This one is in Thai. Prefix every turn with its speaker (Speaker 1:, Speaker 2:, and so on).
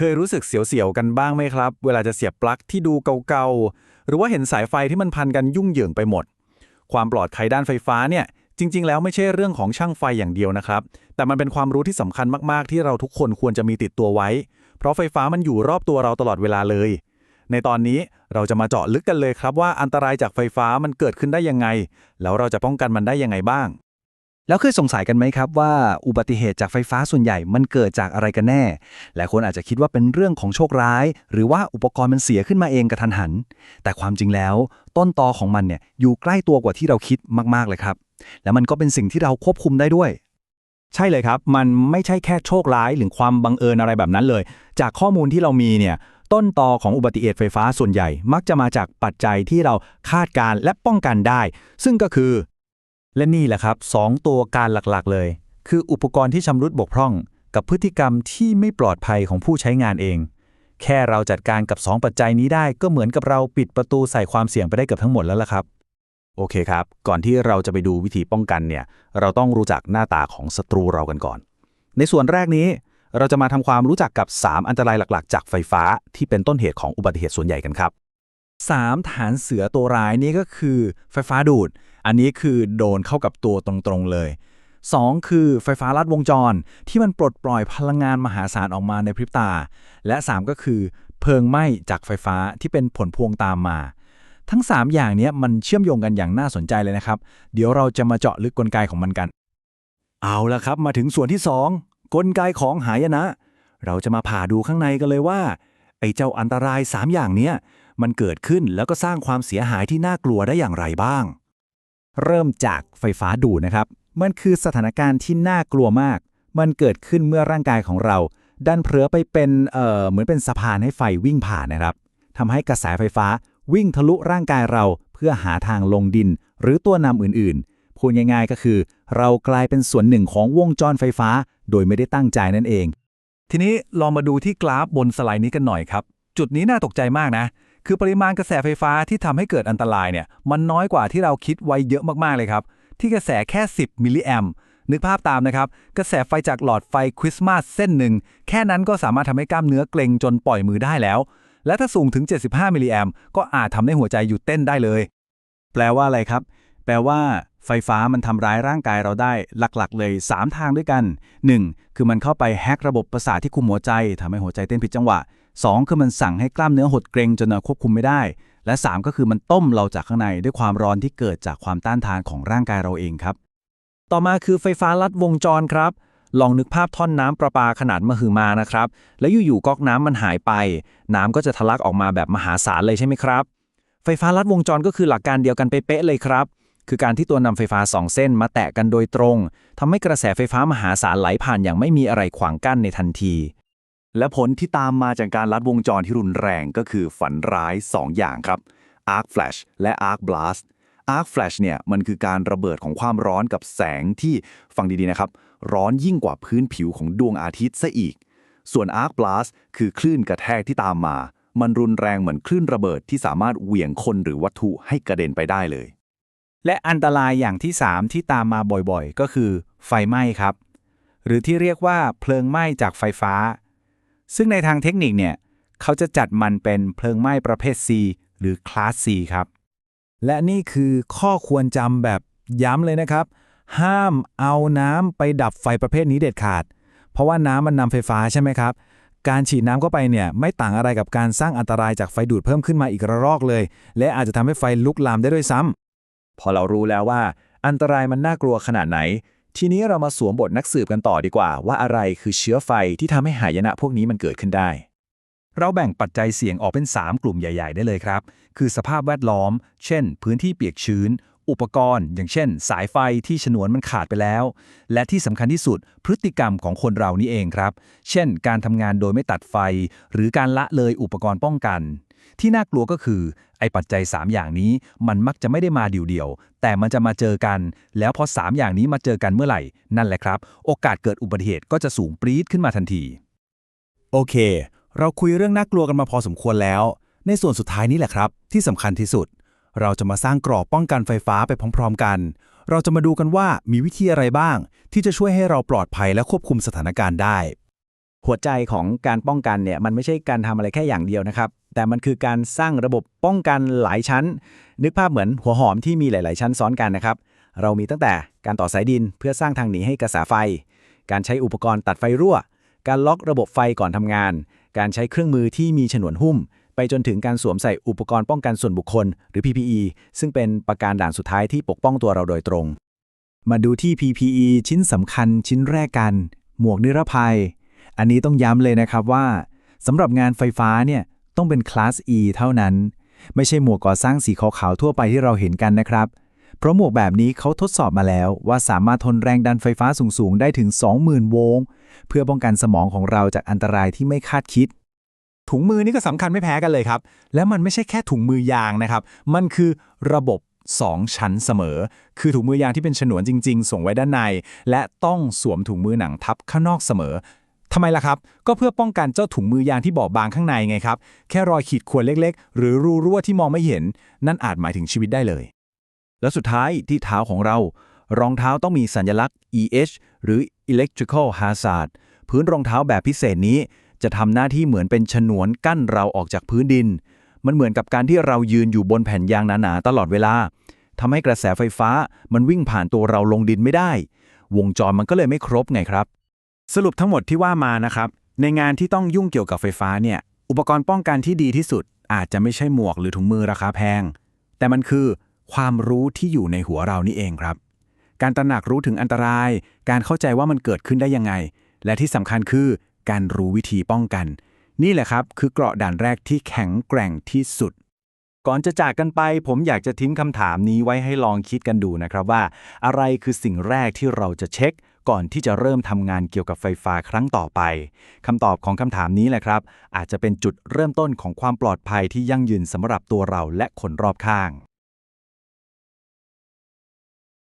Speaker 1: เคยรู้สึกเสียวๆกันบ้างไหมครับ เวลาจะเสียบปลั๊กที่ดูเก่าๆ หรือว่าเห็นสายไฟที่มันพันกันยุ่งเหยิงไปหมด ความปลอดภัยด้านไฟฟ้าเนี่ย จริง ๆ แล้วไม่ใช่เรื่องของช่างไฟอย่างเดียวนะครับ แต่มันเป็นความรู้ที่สำคัญมากๆ ที่เราทุกคนควรจะมีติดตัวไว้ เพราะไฟฟ้ามันอยู่รอบตัวเราตลอดเวลาเลย ในตอนนี้เราจะมาเจาะลึกกันเลยครับว่าอันตรายจากไฟฟ้ามันเกิดขึ้นได้ยังไง แล้วเราจะป้องกันมันได้ยังไงบ้าง
Speaker 2: แล้วเคยสงสัยกันไหมครับว่าอุบัติเหตุจากไฟฟ้าส่วนใหญ่มันเกิดจากอะไรกันแน่ หลายคนอาจจะคิดว่าเป็นเรื่องของโชคร้าย หรือว่าอุปกรณ์มันเสียขึ้นมาเองกระทันหัน แต่ความจริงแล้ว ต้นตอของมันเนี่ยอยู่ใกล้ตัวกว่าที่เราคิดมากๆเลยครับ แล้วมันก็เป็นสิ่งที่เราควบคุมได้ด้วย
Speaker 3: ใช่เลยครับ มันไม่ใช่แค่โชคร้ายหรือความบังเอิญอะไรแบบนั้นเลย จากข้อมูลที่เรามีเนี่ยต้นตอของอุบัติเหตุไฟฟ้าส่วนใหญ่ มักจะมาจากปัจจัยที่เราคาดการและป้องกันได้ ซึ่งก็คือ และนี่แหละครับสองตัวการหลักๆเลย คืออุปกรณ์ที่ชำรุดบกพร่อง กับพฤติกรรมที่ไม่ปลอดภัยของผู้ใช้งานเอง แค่เราจัดการกับ 2 ปัจจัยนี้ได้ก็เหมือนกับเราปิดประตูใส่ความเสี่ยงไปได้เกือบทั้งหมดแล้วล่ะครับ
Speaker 1: โอเคครับ ก่อนที่เราจะไปดูวิธีป้องกันเนี่ย เราต้องรู้จักหน้าตาของศัตรูเรากันก่อน ในส่วนแรกนี้ เราจะมาทำความรู้จักกับ 3 อันตรายหลักๆ จากไฟฟ้าที่เป็นต้นเหตุของอุบัติเหตุส่วนใหญ่กันครับ
Speaker 3: 3 ฐานเสือตัวร้ายนี่ก็คือไฟฟ้าดูด อันนี้คือโดนเข้ากับตัวตรงๆเลย 2 คือไฟฟ้าลัดวงจรที่มันปลดปล่อยพลังงานมหาศาลออกมาในพริบตา และ 3 ก็คือเพลิงไหม้จากไฟฟ้าที่เป็นผลพวงตามมา ทั้ง 3 อย่างนี้มันเชื่อมโยงกันอย่างน่าสนใจเลยนะครับ เดี๋ยวเราจะมาเจาะลึกกลไกของมันกัน เอาละครับมาถึงส่วนที่ 2 กลไกของหายนะ เราจะมาผ่าดูข้างในกันเลยว่า ไอ้เจ้าอันตราย 3 อย่างเนี้ยมันเกิดขึ้นแล้วก็สร้างความเสียหายที่น่ากลัวได้อย่างไรบ้าง เริ่มจากไฟฟ้าดูดนะครับ มันคือสถานการณ์ที่น่ากลัวมาก มันเกิดขึ้นเมื่อร่างกายของเรา ดันเผลอไปเป็นเอ่อเหมือนเป็นสะพานให้ไฟวิ่งผ่านนะครับทำให้กระแสไฟฟ้าวิ่งทะลุร่างกายเราเพื่อหาทางลงดิน หรือตัวนำอื่นๆ พูดง่ายๆก็คือ เรากลายเป็นส่วนหนึ่งของวงจรไฟฟ้า โดยไม่ได้ตั้งใจนั่นเอง ทีนี้ลองมาดูที่กราฟบนสไลด์นี้กันหน่อยครับ จุดนี้น่าตกใจมากนะ คือปริมาณกระแสไฟฟ้าที่ทำให้เกิดอันตรายเนี่ย มันน้อยกว่าที่เราคิดไว้เยอะมากๆเลยครับ ที่กระแสแค่ 10 มิลลิแอมนึกภาพตามนะครับ กระแสไฟจากหลอดไฟคริสต์มาสเส้นหนึ่ง แค่นั้นก็สามารถทำให้กล้ามเนื้อเกร็งจนปล่อยมือได้แล้ว และถ้าสูงถึง 75 มิลลิแอมก็อาจทำให้หัวใจหยุดเต้นได้เลย แปลว่าอะไรครับ แปลว่าไฟฟ้ามันทำร้ายร่างกายเราได้หลักๆ เลย 3 ทางด้วยกัน 1. คือมันเข้าไปแฮกระบบประสาทที่คุมหัวใจทำให้หัวใจเต้นผิดจังหวะ 2. คือมันสั่งให้กล้ามเนื้อหดเกร็งจนเราควบคุมไม่ได้ และ 3 ก็คือมันต้มเราจากข้างในด้วยความร้อนที่เกิดจากความต้านทานของร่างกายเราเองครับ ต่อมาคือไฟฟ้าลัดวงจรครับ ลองนึกภาพท่อนน้ำประปาขนาดมหึมานะครับ แล้วอยู่ๆก๊อกน้ำมันหายไป น้ำก็จะทะลักออกมาแบบมหาศาลเลยใช่ไหมครับ ไฟฟ้าลัดวงจรก็คือหลักการเดียวกันเป๊ะเลยครับ คือการที่ตัวนำไฟฟ้าสองเส้นมาแตะกันโดยตรงทำให้กระแสไฟฟ้ามหาศาลไหลผ่านอย่างไม่มีอะไรขวางกั้นในทันที
Speaker 4: และผลที่ตามมาจากการลัดวงจรที่รุนแรงก็คือฝันร้าย 2 อย่างครับ Arc Flash และ Arc Blast Arc Flash เนี่ยมันคือการระเบิดของความร้อนกับแสงที่ฟังดีๆนะครับ ร้อนยิ่งกว่าพื้นผิวของดวงอาทิตย์ซะอีก ส่วน Arc Blast คือคลื่นกระแทกที่ตามมา มันรุนแรงเหมือนคลื่นระเบิดที่สามารถเหวี่ยงคนหรือวัตถุให้กระเด็นไปได้เลย
Speaker 3: และอันตรายอย่างที่ 3 ที่ตามมาบ่อยๆ ก็คือไฟไหม้ครับ หรือที่เรียกว่าเพลิงไหม้จากไฟฟ้า ซึ่งในทางเทคนิคเนี่ย เขาจะจัดมันเป็นเพลิงไหม้ประเภท C หรือคลาส C ครับ และนี่คือข้อควรจำแบบย้ำเลยนะครับ ห้ามเอาน้ำไปดับไฟประเภทนี้เด็ดขาด เพราะว่าน้ำมันนำไฟฟ้าใช่ไหมครับ การฉีดน้ำเข้าไปเนี่ยไม่ต่างอะไรกับการสร้างอันตรายจากไฟดูดเพิ่มขึ้นมาอีกระลอกเลย และอาจจะทำให้ไฟลุกลามได้ด้วยซ้ำ พอเรารู้แล้วว่า อันตรายมันน่ากลัวขนาดไหน ทีนี้เรามาสวมบทนักสืบกันต่อดีกว่า ว่าอะไรคือเชื้อไฟที่ทำให้หายนะพวกนี้มันเกิดขึ้นได้ เราแบ่งปัจจัยเสี่ยงออกเป็น 3 กลุ่มใหญ่ ๆ ได้เลยครับ คือสภาพแวดล้อม เช่น พื้นที่เปียกชื้น อุปกรณ์ อย่างเช่น สายไฟที่ฉนวนมันขาดไปแล้ว และที่สำคัญที่สุด พฤติกรรมของคนเรานี่เองครับ เช่น การทำงานโดยไม่ตัดไฟ หรือการละเลยอุปกรณ์ป้องกัน ที่น่ากลัวก็คือ ไอ้ปัจจัย 3 อย่างนี้มันมักจะไม่ได้มาเดี่ยวๆ แต่มันจะมาเจอกัน แล้วพอ 3 อย่างนี้มาเจอกันเมื่อไหร่ นั่นแหละครับ โอกาสเกิดอุบัติเหตุก็จะสูงปรี๊ดขึ้นมาทันที โอเค เราคุยเรื่องน่ากลัวกันมาพอสมควรแล้ว ในส่วนสุดท้ายนี้แหละครับ ที่สำคัญที่สุด เราจะมาสร้างกรอบป้องกันไฟฟ้าไปพร้อม ๆ กัน เราจะมาดูกันว่ามีวิธีอะไรบ้าง ที่จะช่วยให้เราปลอดภัยและควบคุมสถานการณ์ได้หัวใจของการป้องกันเนี่ยมันไม่ใช่การทำอะไรแค่อย่างเดียวนะครับ แต่มันคือการสร้างระบบป้องกันหลายชั้น นึกภาพเหมือนหัวหอมที่มีหลาย ๆ ชั้นซ้อนกันนะครับ เรามีตั้งแต่การต่อสายดินเพื่อสร้างทางหนีให้กระแสไฟ การใช้อุปกรณ์ตัดไฟรั่ว การล็อกระบบไฟก่อนทำงาน การใช้เครื่องมือที่มีฉนวนหุ้ม ไปจนถึงการสวมใส่อุปกรณ์ป้องกันส่วนบุคคล หรือ PPE ซึ่งเป็นประการด่านสุดท้ายที่ปกป้องตัวเราโดยตรง มาดูที่ PPE ชิ้นสำคัญชิ้นแรกกัน หมวกนิรภัย อันนี้ต้องย้ำเลยนะครับว่าสำหรับงานไฟฟ้าเนี่ย ต้องเป็นคลาส E เท่านั้น ไม่ใช่หมวกก่อสร้างสีขาวๆทั่วไปที่เราเห็นกันนะครับ เพราะหมวกแบบนี้เขาทดสอบมาแล้วว่าสามารถทนแรงดันไฟฟ้าสูงๆ ได้ถึง 20,000 โวลต์เพื่อป้องกันสมองของเราจากอันตรายที่ไม่คาดคิดถุงมือนี่ก็สำคัญไม่แพ้กันเลยครับ และมันไม่ใช่แค่ถุงมือยางนะครับ มันคือระบบ 2 ชั้นเสมอ คือถุงมือยางที่เป็นฉนวนจริง ๆ ส่งไว้ด้านใน และต้องสวมถุงมือหนังทับข้างนอกเสมอ ทำไมล่ะครับ ก็เพื่อป้องกันเจ้าถุงมือยางที่บอบบางข้างในไงครับ แค่รอยขีดข่วนเล็กๆ หรือรูรั่วที่มองไม่เห็น นั่นอาจหมายถึงชีวิตได้เลย
Speaker 1: แล้วสุดท้ายที่เท้าของเรา รองเท้าต้องมีสัญลักษณ์ EH หรือ Electrical Hazard พื้นรองเท้าแบบพิเศษนี้ จะทำหน้าที่เหมือนเป็นฉนวนกั้นเราออกจากพื้นดิน มันเหมือนกับการที่เรายืนอยู่บนแผ่นยางหนาๆตลอดเวลาทำให้กระแสไฟฟ้ามันวิ่งผ่านตัวเราลงดินไม่ได้ วงจรมันก็เลยไม่ครบไงครับ
Speaker 3: สรุปทั้งหมดที่ว่ามานะครับ ในงานที่ต้องยุ่งเกี่ยวกับไฟฟ้าเนี่ย อุปกรณ์ป้องกันที่ดีที่สุด อาจจะไม่ใช่หมวกหรือถุงมือราคาแพง แต่มันคือความรู้ที่อยู่ในหัวเรานี่เองครับ การตระหนักรู้ถึงอันตราย การเข้าใจว่ามันเกิดขึ้นได้ยังไง และที่สำคัญคือการรู้วิธีป้องกัน นี่แหละครับ คือเกราะด่านแรกที่แข็งแกร่งที่สุด ก่อนจะจากกันไป ผมอยากจะทิ้งคำถามนี้ไว้ให้ลองคิดกันดูนะครับว่า อะไรคือสิ่งแรกที่เราจะเช็ค ก่อนที่จะเริ่มทำงานเกี่ยวกับไฟฟ้าครั้งต่อไปคำตอบของคำถามนี้แหละครับ อาจจะเป็นจุดเริ่มต้นของความปลอดภัยที่ยั่งยืนสำหรับตัวเราและคนรอบข้าง